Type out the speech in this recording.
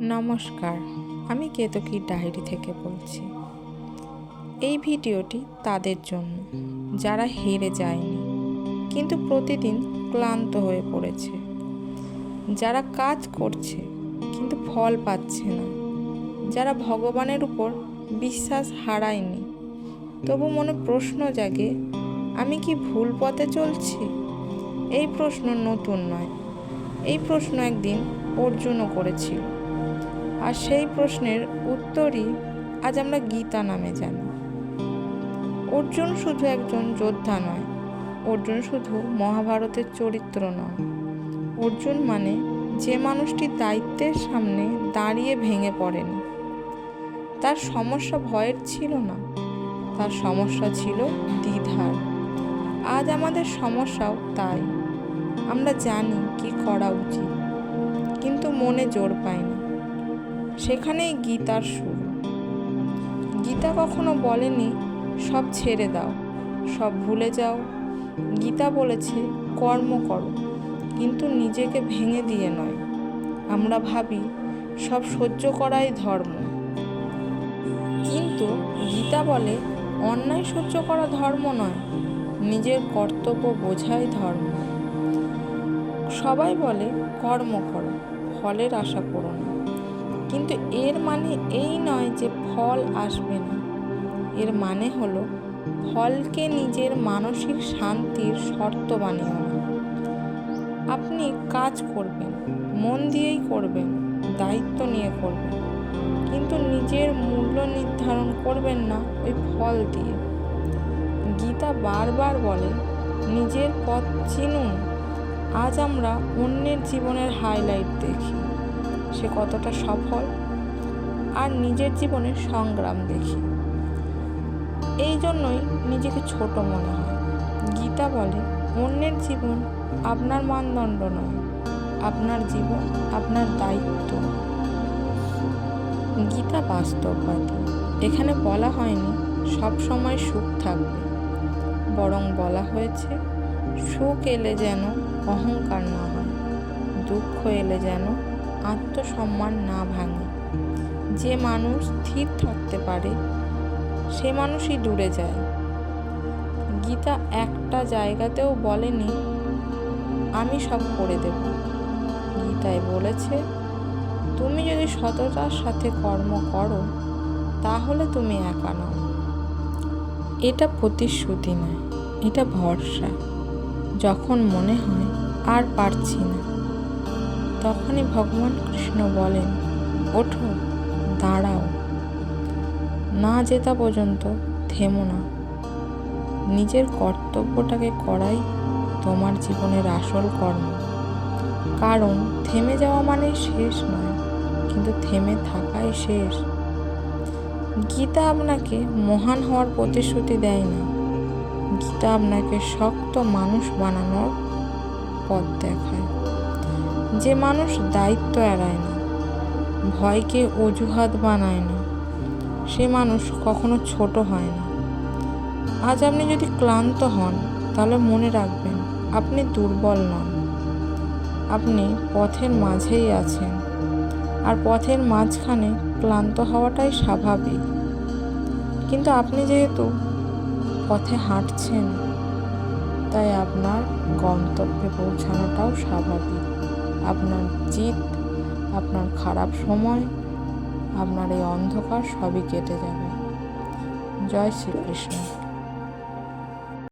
নমস্কার, আমি কেতকীর ডায়েরি থেকে বলছি। এই ভিডিওটি তাদের জন্য, যারা হেরে যায়নি, কিন্তু প্রতিদিন ক্লান্ত হয়ে পড়েছে। যারা কাজ করছে, কিন্তু ফল পাচ্ছে না। যারা ভগবানের উপর বিশ্বাস হারায়নি, তবু মনে প্রশ্ন জাগে, আমি কি ভুল পথে চলছি? এই প্রশ্ন নতুন নয়। এই প্রশ্ন একদিন অর্জুনও করেছিল। আর সেই প্রশ্নের উত্তরই আজ আমরা গীতা নামে জানি। অর্জুন শুধু একজন যোদ্ধা নয়, অর্জুন শুধু মহাভারতের চরিত্র নয়। অর্জুন মানে যে মানুষটি দায়িত্বের সামনে দাঁড়িয়ে ভেঙে পড়েনি। তার সমস্যা ভয়ের ছিল না, তার সমস্যা ছিল দ্বিধার। আজ আমাদের সমস্যাও তাই। আমরা জানি কি করা উচিত, কিন্তু মনে জোর পাই না। সেখানেই গীতার সুর। গীতা কখনো বলেনি, সব ছেড়ে দাও, সব ভুলে যাও। গীতা বলেছে, কর্ম করো, কিন্তু নিজেকে ভেঙে দিয়ে নয়। আমরা ভাবি, সব সহ্য করাই ধর্ম। কিন্তু গীতা বলে, অন্যায় সহ্য করা ধর্ম নয়, নিজের কর্তব্য বোঝাই ধর্ম। সবাই বলে, কর্ম করো, ফলের আশা করো না। কিন্তু এর মানে এই নয় যে ফল আসবে না। এর মানে হলো, ফলকে নিজের মানসিক শান্তির শর্ত বানিও না আপনি কাজ করবেন, মন দিয়েই করবেন, দায়িত্ব নিয়ে করবেন। কিন্তু নিজের মূল্য নির্ধারণ করবেন না ওই ফল দিয়ে। গীতা বারবার বলে নিজের পথ চিনুন। আজ আমরা অন্যের জীবনের হাইলাইট দেখি। সে কতটা সফল, আর নিজের জীবনের সংগ্রাম দেখি। এই জন্যই নিজেকে ছোট মনে হয়। গীতা বলে, অন্যের জীবন আপনার মানদণ্ড নয়, আপনার জীবন আপনার দায়িত্ব। গীতা বাস্তববাদী এখানে বলা হয়নি সব সময় সুখ থাকবে। বরং বলা হয়েছে, সুখ এলে যেন অহংকার না হয়, দুঃখ এলে যেন আত্মসম্মান না ভাঙে। যে মানুষ স্থির থাকতে পারে, সে মানুষই দূরে যায়। গীতা একটা জায়গাতেও বলেনি, আমি সব করে দেব। গীতায় বলেছে, তুমি যদি সততার সাথে কর্ম করো, তাহলে তুমি একা নও। এটা প্রতিশ্রুতি নয়, এটা ভরসা। যখন মনে হয়, আর পারছি না। তখনই ভগবান কৃষ্ণ বলেন, ওঠো, দাঁড়াও। না জেতা পর্যন্ত থেমো না। নিজের কর্তব্যটাকে করাই তোমার জীবনের আসল কর্ম। কারণ থেমে যাওয়া মানে শেষ নয়, কিন্তু থেমে থাকাই শেষ। গীতা আপনাকে মহান হওয়ার প্রতিশ্রুতি দেয় না। গীতা আপনাকে শক্ত মানুষ বানানোর পথ দেখায়। যে মানুষ দায়িত্ব এড়ায় না, ভয়কে অজুহাত বানায় না, সে মানুষ কখনো ছোট হয় না। আজ আপনি যদি ক্লান্ত হন, তাহলে মনে রাখবেন, আপনি দুর্বল নন। আপনি পথের মাঝেই আছেন, আর পথের মাঝখানে ক্লান্ত হওয়াটাই স্বাভাবিক। কিন্তু আপনি যেহেতু পথে হাঁটছেন, তাই আপনার গন্তব্যে পৌঁছানোটাও স্বাভাবিক। আপনার জিত আপনার খারাপ সময় আপনার এই অন্ধকার সবই কেটে যাবে। জয় শ্রীকৃষ্ণ।